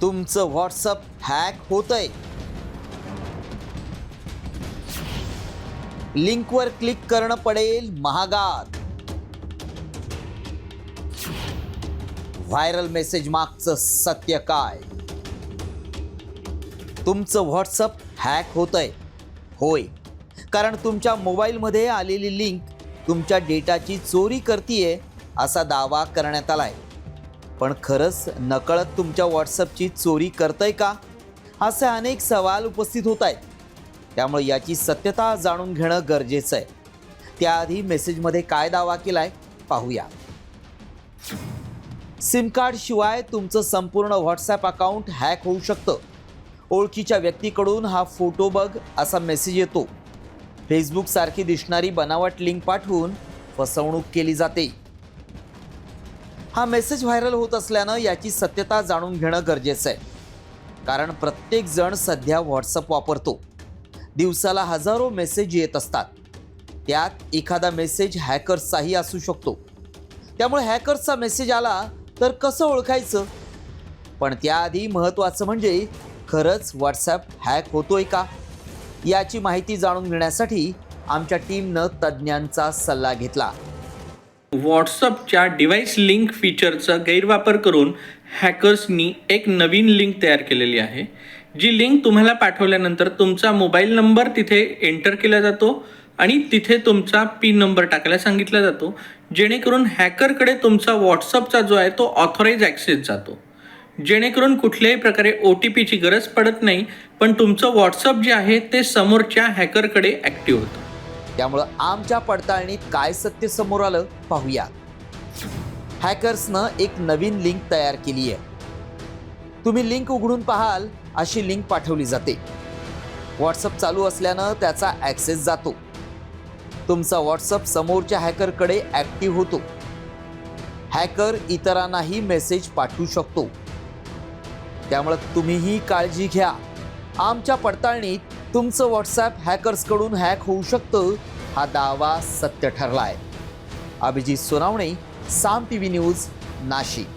तुमचं WhatsApp hack होतंय. लिंकवर क्लिक करणं पडेल महागात. व्हायरल मेसेज मागचं सत्य काय? तुमचं व्हॉट्सअप हॅक होतंय. होय. कारण तुमच्या मोबाईलमध्ये आलेली लिंक तुमच्या डेटाची चोरी करतीये असा दावा करण्यात आला आहे पण खरंच नकळत तुमच्या व्हॉट्सअपची चोरी करतंय का? असे अनेक सवाल उपस्थित होत आहेत. त्यामुळे याची सत्यता जाणून घेणं गरजेचं आहे. त्याआधी मेसेजमध्ये काय दावा केलाय पाहूया. सिम कार्डशिवाय तुमचं संपूर्ण व्हॉट्सॲप अकाउंट हॅक होऊ शकतं. ओळखीच्या व्यक्तीकडून हा फोटो बघ असा मेसेज येतो. फेसबुकसारखी दिसणारी बनावट लिंक पाठवून फसवणूक केली जाते. हा मेसेज व्हायरल होत असल्यानं याची सत्यता जाणून घेणं गरजेचं आहे. कारण प्रत्येक जण सध्या व्हॉट्सअप वापरतो. दिवसाला हजारो मेसेज येत असतात. त्यात एखादा मेसेज हॅकर्सचाही असू शकतो. त्यामुळे हॅकर्सचा मेसेज आला तर कसं ओळखायचं? पण त्याआधी महत्त्वाचं म्हणजे खरंच व्हॉट्सॲप हॅक होतोय का? याची माहिती जाणून घेण्यासाठी आमच्या टीमनं तज्ज्ञांचा सल्ला घेतला. व्हॉट्सअपच्या डिव्हाइस लिंक फीचरचा गैरवापर करून हॅकर्सनी एक नवीन लिंक तयार केलेली आहे. जी लिंक तुम्हाला पाठवल्यानंतर तुमचा मोबाईल नंबर तिथे एंटर केला जातो आणि तिथे तुमचा पिन नंबर टाकायला सांगितला जातो जेणेकरून हॅकरकडे तुमचा व्हॉट्सअपचा जो आहे तो ऑथोराईज ॲक्सेस जातो. जेणेकरून कुठल्याही प्रकारे ओ टी पीची गरज पडत नाही पण तुमचं व्हॉट्सअप जे आहे ते समोरच्या हॅकरकडे ॲक्टिव्ह होतं. त्यामुळं आमच्या पडताळणीत काय सत्य समोर आलं पाहूया. हॅकर्सनं एक नवीन लिंक तयार केली आहे. तुम्ही लिंक उघडून पाहाल अशी लिंक पाठवली जाते. व्हॉट्सअप चालू असल्यानं त्याचा ॲक्सेस जातो. तुमचा व्हॉट्सअप समोरच्या हॅकरकडे ॲक्टिव्ह होतो. हॅकर इतरांनाही मेसेज पाठवू शकतो. त्यामुळं तुम्हीही काळजी घ्या. आमच्या पडताळणीत तुमचं व्हॉट्सॲप हॅकर्सकडून हॅक होऊ शकतं हा दावा सत्य ठरलाय. Abhijit Sonawane Saam T V news Nashik.